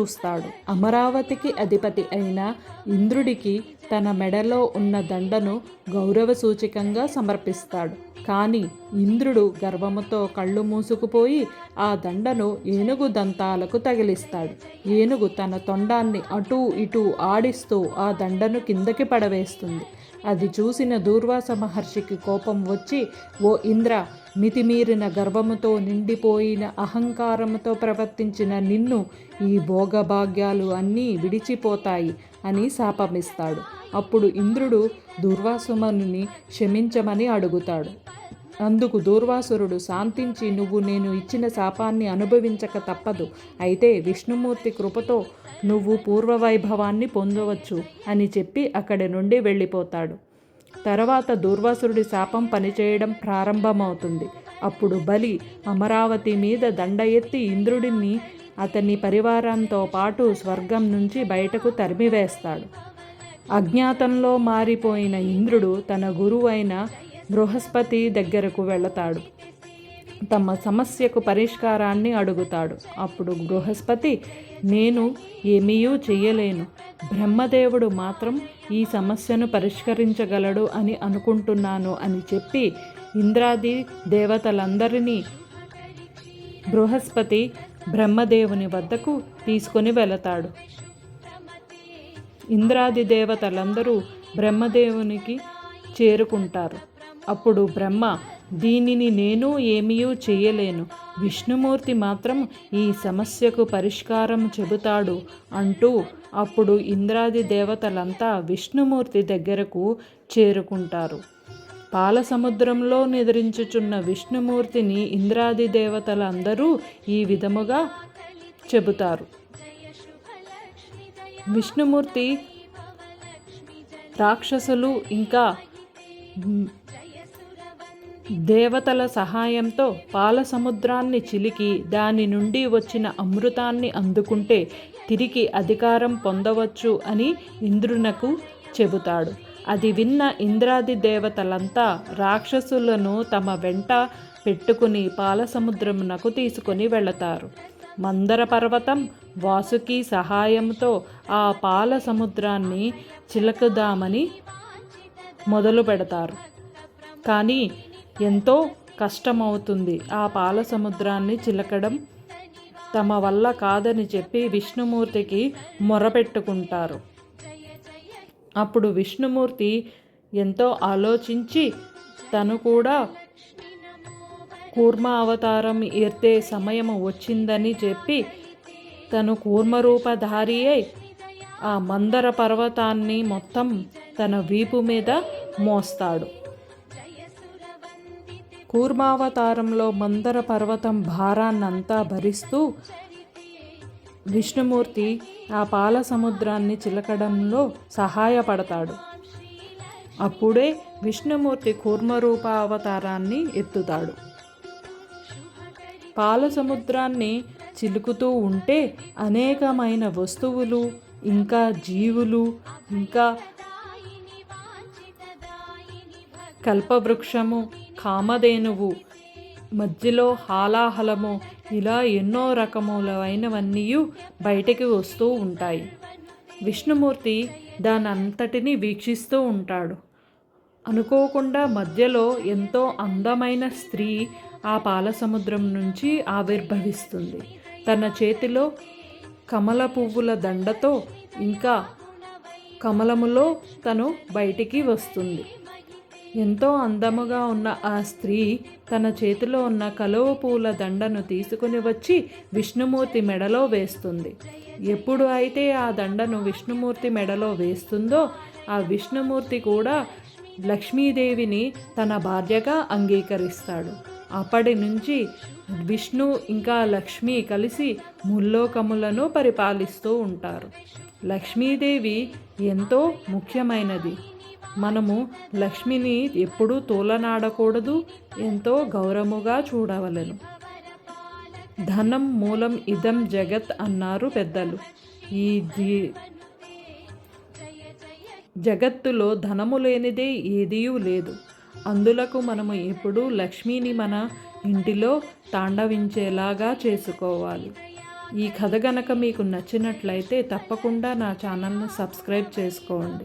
చూస్తాడు. అమరావతికి అధిపతి అయిన ఇంద్రుడికి తన మెడలో ఉన్న దండను గౌరవ సూచికంగా సమర్పిస్తాడు. కానీ ఇంద్రుడు గర్వముతో కళ్ళు మూసుకుపోయి ఆ దండను ఏనుగు దంతాలకు తగిలిస్తాడు. ఏనుగు తన తొండాన్ని అటూ ఇటూ ఆడిస్తూ ఆ దండను కిందకి పడవేస్తుంది. అది చూసిన దూర్వాస మహర్షికి కోపం వచ్చి ఓ ఇంద్ర మితిమీరిన గర్వముతో నిండిపోయిన అహంకారముతో ప్రవర్తించిన నిన్ను ఈ భోగభాగ్యాలు అన్నీ విడిచిపోతాయి అని శాపమిస్తాడు. అప్పుడు ఇంద్రుడు దుర్వాసుమనుని క్షమించమని అడుగుతాడు. అందుకు దూర్వాసురుడు శాంతించి నువ్వు నేను ఇచ్చిన శాపాన్ని అనుభవించక తప్పదు. అయితే విష్ణుమూర్తి కృపతో నువ్వు పూర్వవైభవాన్ని పొందవచ్చు అని చెప్పి అక్కడి నుండి వెళ్ళిపోతాడు. తర్వాత దూర్వాసురుడి శాపం పనిచేయడం ప్రారంభమవుతుంది. అప్పుడు బలి అమరావతి మీద దండ ఎత్తి ఇంద్రుడిని అతని పరివారంతో పాటు స్వర్గం నుంచి బయటకు తరిమివేస్తాడు. అజ్ఞాతంలో మారిపోయిన ఇంద్రుడు తన గురువైన బృహస్పతి దగ్గరకు వెళతాడు. తమ సమస్యకు పరిష్కారాన్ని అడుగుతాడు. అప్పుడు బృహస్పతి నేను ఏమీయూ చేయలేను బ్రహ్మదేవుడు మాత్రం ఈ సమస్యను పరిష్కరించగలడు అని అనుకుంటున్నాను అని చెప్పి ఇంద్రాది దేవతలందరినీ బృహస్పతి బ్రహ్మదేవుని వద్దకు తీసుకొని వెళతాడు. ఇంద్రాది దేవతలందరూ బ్రహ్మదేవునికి చేరుకుంటారు. అప్పుడు బ్రహ్మ దీనిని నేను ఏమీ చేయలేను. విష్ణుమూర్తి మాత్రం ఈ సమస్యకు పరిష్కారం చెబుతాడు అంటూ అప్పుడు ఇంద్రాది దేవతలంతా విష్ణుమూర్తి దగ్గరకు చేరుకుంటారు. పాలసముద్రంలో నిద్రించుచున్న విష్ణుమూర్తిని ఇంద్రాది దేవతలందరూ ఈ విధముగా చెబుతారు. విష్ణుమూర్తి రాక్షసులు ఇంకా దేవతల సహాయంతో పాల సముద్రాన్ని చిలికి దాని నుండి వచ్చిన అమృతాన్ని అందుకుంటే తిరిగి అధికారం పొందవచ్చు అని ఇంద్రునకు చెబుతాడు. అది విన్న ఇంద్రాది దేవతలంతా రాక్షసులను తమ వెంట పెట్టుకుని పాలసముద్రమునకు తీసుకొని వెళతారు. మందర పర్వతం వాసుకి సహాయంతో ఆ పాల సముద్రాన్ని చిలకదామని మొదలు పెడతారు కానీ ఎంతో కష్టమవుతుంది. ఆ పాల సముద్రాన్ని చిలకడం తమ వల్ల కాదని చెప్పి విష్ణుమూర్తికి మొరపెట్టుకుంటారు. అప్పుడు విష్ణుమూర్తి ఎంతో ఆలోచించి తను కూడా కూర్మ అవతారం ఎత్తే సమయం వచ్చిందని చెప్పి తను కూర్మరూపధారి అయి ఆ మందర పర్వతాన్ని మొత్తం తన వీపు మీద మోస్తాడు. కూర్మావతారంలో మందర పర్వతం భారాన్నంతా భరిస్తూ విష్ణుమూర్తి ఆ పాల సముద్రాన్ని చిలకడంలో సహాయపడతాడు. అప్పుడే విష్ణుమూర్తి కూర్మరూప అవతారాన్ని ఎత్తుతాడు. పాల సముద్రాన్ని చిలుకుతూ ఉంటే అనేకమైన వస్తువులు ఇంకా జీవులు ఇంకా కల్పవృక్షము కామధేనువు. మధ్యలో హాలాహలము ఇలా ఎన్నో రకములైనవన్నీ బయటికి వస్తూ ఉంటాయి. విష్ణుమూర్తి దానంతటిని వీక్షిస్తూ ఉంటాడు. అనుకోకుండా మధ్యలో ఎంతో అందమైన స్త్రీ ఆ పాలసముద్రం నుంచి ఆవిర్భవిస్తుంది. తన చేతిలో కమల పువ్వుల దండతో ఇంకా కమలములో తను బయటికి వస్తుంది. ఎంతో అందముగా ఉన్న ఆ స్త్రీ తన చేతిలో ఉన్న కలువ పూల దండను తీసుకుని వచ్చి విష్ణుమూర్తి మెడలో వేస్తుంది. ఎప్పుడు అయితే ఆ దండను విష్ణుమూర్తి మెడలో వేస్తుందో ఆ విష్ణుమూర్తి కూడా లక్ష్మీదేవిని తన భార్యగా అంగీకరిస్తాడు. అప్పటి నుంచి విష్ణు ఇంకా లక్ష్మి కలిసి ముల్లోకములను పరిపాలిస్తూ ఉంటారు. లక్ష్మీదేవి ఎంతో ముఖ్యమైనది. మనము లక్ష్మిని ఎప్పుడూ తోలనాడకూడదు ఎంతో గౌరవముగా చూడవలను. ధనం మూలం ఇదం జగత్ అన్నారు పెద్దలు. ఈ జీ జగత్తులో ధనము లేనిదే ఏదీ లేదు. అందులకు మనము ఎప్పుడూ లక్ష్మిని మన ఇంటిలో తాండవించేలాగా చేసుకోవాలి. ఈ కథ గనక మీకు నచ్చినట్లయితే తప్పకుండా నా ఛానల్ను సబ్స్క్రైబ్ చేసుకోండి.